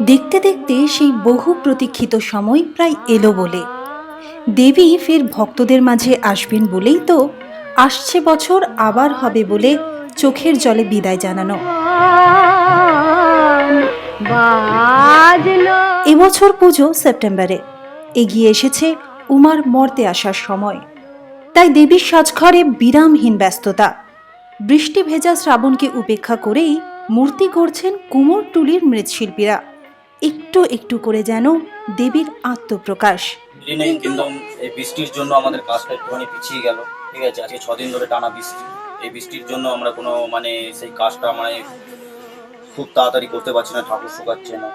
দেখতে দেখতে সেই বহু প্রতীক্ষিত সময় প্রায় এলো বলে। দেবী ফের ভক্তদের মাঝে আসবেন বলেই তো আসছে বছর আবার হবে বলে চোখের জলে বিদায় জানানো। এবছর পুজো সেপ্টেম্বরে। এগিয়ে এসেছে উমার মর্তে আসার সময়। তাই দেবীর সাজঘরে বিরামহীন ব্যস্ততা। বৃষ্টি ভেজা শ্রাবণকে উপেক্ষা করেই মূর্তি গড়ছেন কুমোরটুলির মৃৎশিল্পীরা। একটু একটু করে যেন দেবীর আত্মপ্রকাশ। নেই কিন্তু এই বৃষ্টির জন্য আমাদের কাজটা একটুখানি পিছিয়ে গেল। ঠিক আছে আজকে ছদিন ধরে টানা বৃষ্টি। এই বৃষ্টির জন্য আমরা কোনো মানে সেই কাজটা মানে খুব তাড়াতাড়ি করতে পারছি না ঠাকুর শুকাচ্ছে না।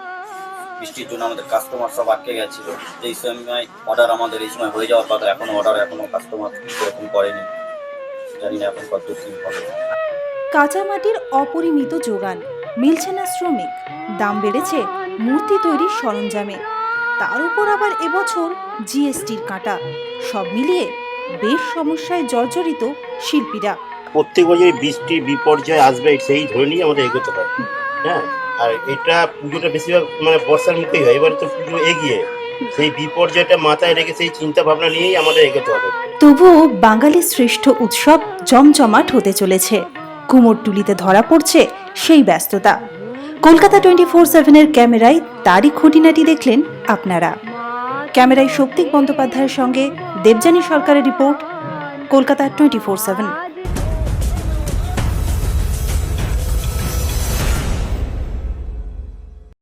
বৃষ্টির জন্য আমাদের কাস্টমার সব আটকে গেছিল। যেই সময় অর্ডার আমাদের এই সময় হয়ে যাওয়ার কথা এখনও অর্ডার এখনও কাস্টমার সেরকম করেনি। জানি না এখন কত কি হবে। কাঁচা মাটির অপরিমিত যোগান মিলছে না শ্রমিক। দাম বেড়েছে মূর্তি তৈরির সরঞ্জামে। তার উপর আবার এবছর জিএসটির কাঁটা। সব মিলিয়ে বেশ সমস্যায় জর্জরিত শিল্পীরা। প্রত্যেক বছর বৃষ্টি বিপর্যয় আসবে সেই ধরে নিয়ে আমাদের এগোতে হয়। হ্যাঁ? আর এটা পুজোটা বেশিরভাগ মানে বর্ষার মুখেই হয়। এবারে তো পুজো এগিয়ে। সেই বিপর্যয়টা মাথায় রেখে সেই চিন্তা ভাবনা নিয়েই আমাদের এগোতে হবে। তবুও বাঙালির শ্রেষ্ঠ উৎসব জমজমাট হতে চলেছে। কুমোরটুলিতে ধরা পড়ছে সেই ব্যস্ততা। কলকাতা টোয়েন্টি ফোর সেভেনের ক্যামেরায় তারই খুঁটিনাটি দেখলেন আপনারা। ক্যামেরায় শক্তিক বন্দ্যোপাধ্যায়ের সঙ্গে দেবযানী সরকারের report, Kolkata twenty four seven.